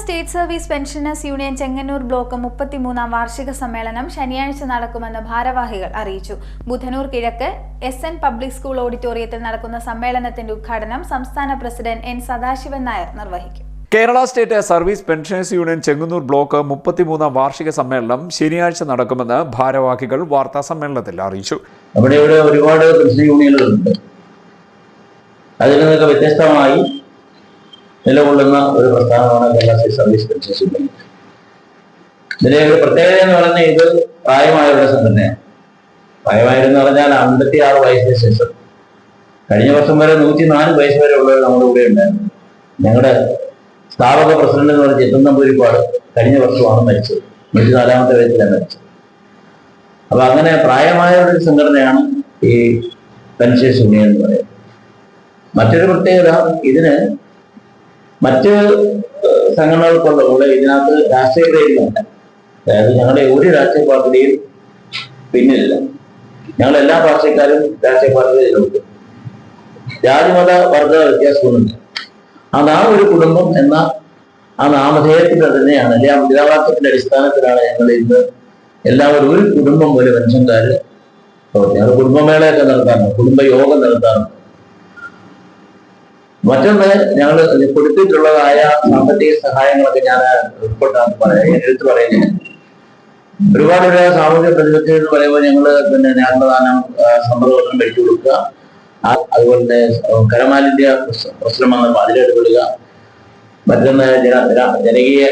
State service pensioners union Chengannur block മുപ്പത്തിമൂന്നാം വാർഷിക സമ്മേളനം ശനിയാഴ്ച നടക്കുമെന്ന് ഭാരവാഹികൾ അറിയിച്ചു. ബുധനൂർ കിഴക്ക് എസ് എൻ പബ്ലിക് സ്കൂൾ ഓഡിറ്റോറിയത്തിൽ നടക്കുന്ന സമ്മേളനത്തിന്റെ ഉദ്ഘാടനം സംസ്ഥാന പ്രസിഡന്റ് എൻ സദാശിവൻ നായർ നിർവഹിക്കും. Kerala state service pensioners union Chengannur block മുപ്പത്തിമൂന്നാം വാർഷിക സമ്മേളനം ശനിയാഴ്ച നടക്കുമെന്ന് ഭാരവാഹികൾ വാർത്താ സമ്മേളനത്തിൽ അറിയിച്ചു. നമ്മുടെ ഇവിടെ ഒരുപാട് പെൻഷൻ യൂണിയനുകളുണ്ട് അതിൽ നിന്നൊക്കെ വ്യത്യസ്തമായി നിലകൊള്ളുന്ന ഒരു പ്രസ്ഥാനമാണ് കേരള സ്റ്റേറ്റ് സർവീസ് പെൻഷൻ ഇതിലെ ഒരു പ്രത്യേകത എന്ന് പറയുന്നത് ഇത് പ്രായമായവരുടെ സംഘടനയാണ്. പ്രായമായിരുന്നു പറഞ്ഞാൽ അമ്പത്തി ആറ് വയസ്സിന് ശേഷം. കഴിഞ്ഞ വർഷം വരെ നൂറ്റി നാല് വയസ്സ് വരെ ഉള്ളവർ നമ്മുടെ കൂടെ ഉണ്ടായിരുന്നു. ഞങ്ങളുടെ സ്ഥാപക പ്രസിഡന്റ് എന്ന് പറഞ്ഞ ചിത്രം നമ്പൂരിപ്പാട് കഴിഞ്ഞ വർഷമാണ് മരിച്ചത്. നൂറ്റി നാലാമത്തെ വയസ്സിലാണ് മരിച്ചത്. അപ്പൊ അങ്ങനെ പ്രായമായവരുടെ ഒരു സംഘടനയാണ് ഈ പെൻഷൻ യൂണിയൻ എന്ന് പറയുന്നത്. മറ്റൊരു പ്രത്യേകത ഇതിന് മറ്റ് സംഘടനകൾക്കുള്ള പോലെ ഇതിനകത്ത് രാഷ്ട്രീയ അതായത് ഞങ്ങളുടെ ഒരു രാഷ്ട്രീയ പാർട്ടിയുടെയും പിന്നിലില്ല. ഞങ്ങൾ എല്ലാ പാർട്ടിക്കാരും രാഷ്ട്രീയ പാർട്ടിയിലുണ്ട് ജാതിമത വർഗ വ്യത്യാസമൊന്നുമില്ല ആ ഒരു കുടുംബം എന്ന ആ നാമധേയത്തിന്റെ തന്നെയാണ് അല്ലെ ആ മുദ്രാവാക്യത്തിന്റെ അടിസ്ഥാനത്തിലാണ് ഞങ്ങൾ ഇന്ന് എല്ലാവരും ഒരു കുടുംബം പോലെ മനുഷ്യന്മാര് ഞങ്ങൾ കുടുംബമേളയൊക്കെ നടത്താറുണ്ട് കുടുംബയോഗം നടത്താറുണ്ട്. മറ്റൊന്ന് ഞങ്ങൾ കൊടുത്തിട്ടുള്ളതായ സാമ്പത്തിക സഹായങ്ങളൊക്കെ ഞാൻ റിപ്പോർട്ടാണ് പറയാം എടുത്തു പറയുന്നത്. ഒരുപാട് പേര് സാമൂഹ്യ പ്രതിബദ്ധത എന്ന് പറയുമ്പോൾ ഞങ്ങൾ പിന്നെ നേത്രദാനം സമ്മർദ്ദം കഴിച്ചു കൊടുക്കുക. അതുപോലെ തന്നെ കരമാലിന്യ പ്രശ്നമാണ് അതിലിടപെടുക മറ്റൊന്ന് ജന ജന- ജനകീയ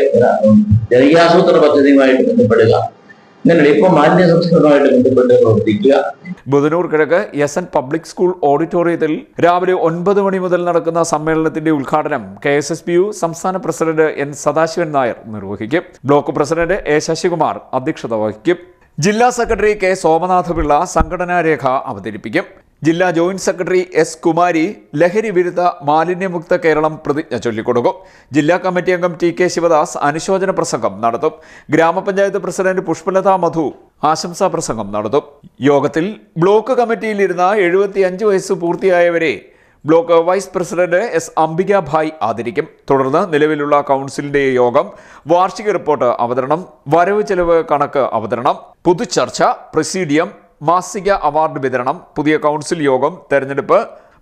ജനകീയാസൂത്രണ പദ്ധതിയുമായിട്ട് ബന്ധപ്പെടുക. ഇങ്ങനെയുള്ള ഇപ്പോൾ പ്രവർത്തിക്കുക. ബുധനൂർ കിഴക്ക് എസ് എൻ പബ്ലിക് സ്കൂൾ ഓഡിറ്റോറിയത്തിൽ രാവിലെ ഒൻപത് മണി മുതൽ നടക്കുന്ന സമ്മേളനത്തിന്റെ ഉദ്ഘാടനം K S S P U സംസ്ഥാന പ്രസിഡന്റ് എൻ സദാശിവൻ നായർ നിർവഹിക്കും. ബ്ലോക്ക് പ്രസിഡന്റ് എ ശശികുമാർ അധ്യക്ഷത വഹിക്കും. ജില്ലാ സെക്രട്ടറി കെ സോമനാഥപിള്ള സംഘടനാ രേഖ അവതരിപ്പിക്കും. ജില്ലാ ജോയിന്റ് സെക്രട്ടറി എസ് കുമാരി ലഹരി വിരുദ്ധ മാലിന്യമുക്ത കേരളം പ്രതിജ്ഞ ചൊല്ലിക്കൊടുക്കും. ജില്ലാ കമ്മിറ്റി അംഗം ടി കെ ശിവദാസ് അനുശോചന പ്രസംഗം നടത്തും. ഗ്രാമപഞ്ചായത്ത് പ്രസിഡന്റ് പുഷ്പലത മധു ആശംസാ പ്രസംഗം നടത്തും. യോഗത്തിൽ ബ്ലോക്ക് കമ്മിറ്റിയിലിരുന്ന എഴുപത്തിയഞ്ച് വയസ്സ് പൂർത്തിയായവരെ block vice president S Ambika Bhai ആദരിക്കും. തുടർന്ന് നിലവിലുള്ള കൗൺസിലിന്റെ യോഗം വാർഷിക റിപ്പോർട്ട് അവതരണം വരവ് ചെലവ് കണക്ക് അവതരണം പൊതുചർച്ച പ്രസീഡിയം മാസിക അവാർഡ് വിതരണം പുതിയ കൗൺസിൽ യോഗം തെരഞ്ഞെടുപ്പ്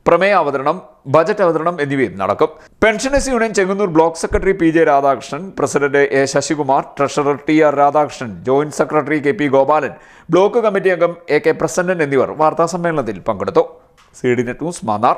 പ്രമേയ അവതരണം ബജറ്റ് അവതരണം എന്നിവയും നടക്കും. Pensioners union Chengannur block secretary P J Radhakrishnan president A Sasikumar treasurer T R Radhakrishnan joint secretary K P Gopalan block committee അംഗം എ കെ പ്രസന്നൻ എന്നിവർ വാർത്താസമ്മേളനത്തിൽ പങ്കെടുത്തു. C D net news Mannar.